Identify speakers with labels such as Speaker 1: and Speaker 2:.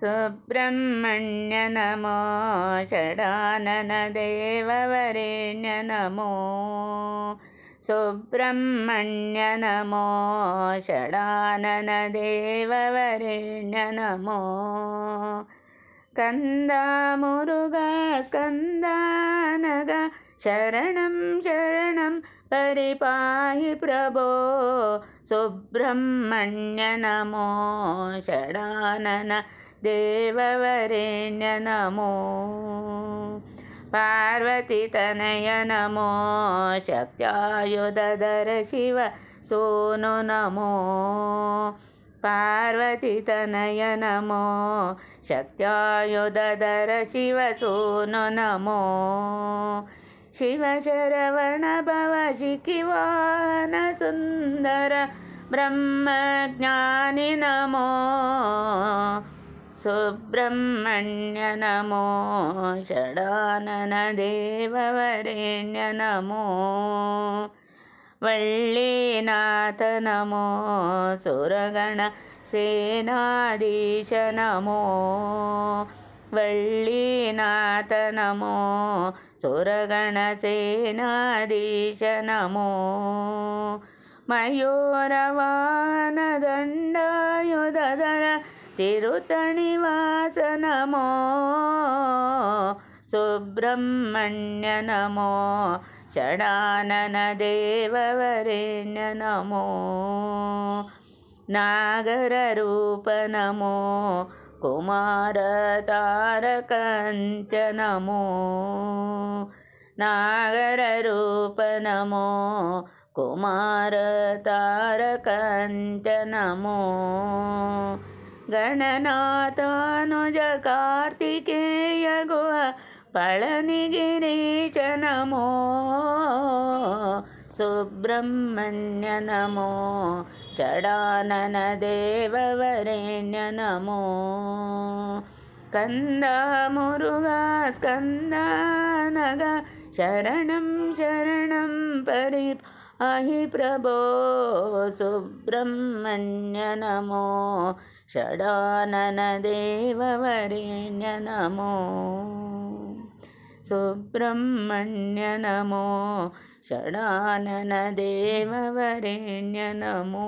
Speaker 1: सुब्रह्मण्य नमो षडाननदेववरेण्य नमो सुब्रह्मण्य नमो षडाननदेववरेण्य नमो कन्दामुरुगा स्कन्दानगा शरणं शरणं परिपाहि प्रभो सुब्रह्मण्य नमो षडानन देववरेण्य नमो। पार्वतीतनय नमो। शक्त्यायुधर शिव सोनु नमो। पार्वतीतनय नमो। शक्त्यायुधर शिव सोनु नमो। शिवशरवण भव शिखिवान सुन्दर ब्रह्मज्ञानि नमो സുബ്രഹ്മണ്യ നമോ ഷടാനന ദേവവരേണ്യ നമോ വള്ളീനാഥ നമോ സുരഗണ സേനാധീശ നമോ വള്ളീനാഥ നമോ സുരഗണ സേനാധീശ നമോ മയൂരവാനദണ്ഡ मयूरवानदण्डायुधर तिरुतणिवास नमो सुब्रह्मण्य नमो षडाननदेववरेण्य नमो नागररूप नमो कुमारतारकन्त्य नमो नागररूप नमो कुमारतारकन्त्य नमो ಗಣನಾಥನುಜ ಕಾರ್ತಿಕೇಯ ಗುಹ ಪಳನಿಗಿರೀಶ ನಮೋ ಸುಬ್ರಹ್ಮಣ್ಯ ನಮೋ ಷಡಾನನ ದೇವವರೆಣ್ಯ ನಮೋ സ്കന്ദ മുരുക സ്കന്ദനഗ ശരണം ശരണം പരിപ अहि प्रभो सुब्रह्मण्य नमो षडाननदेववरेण्य नमो सुब्रह्मण्य नमो षडाननदेववरेण्य नमो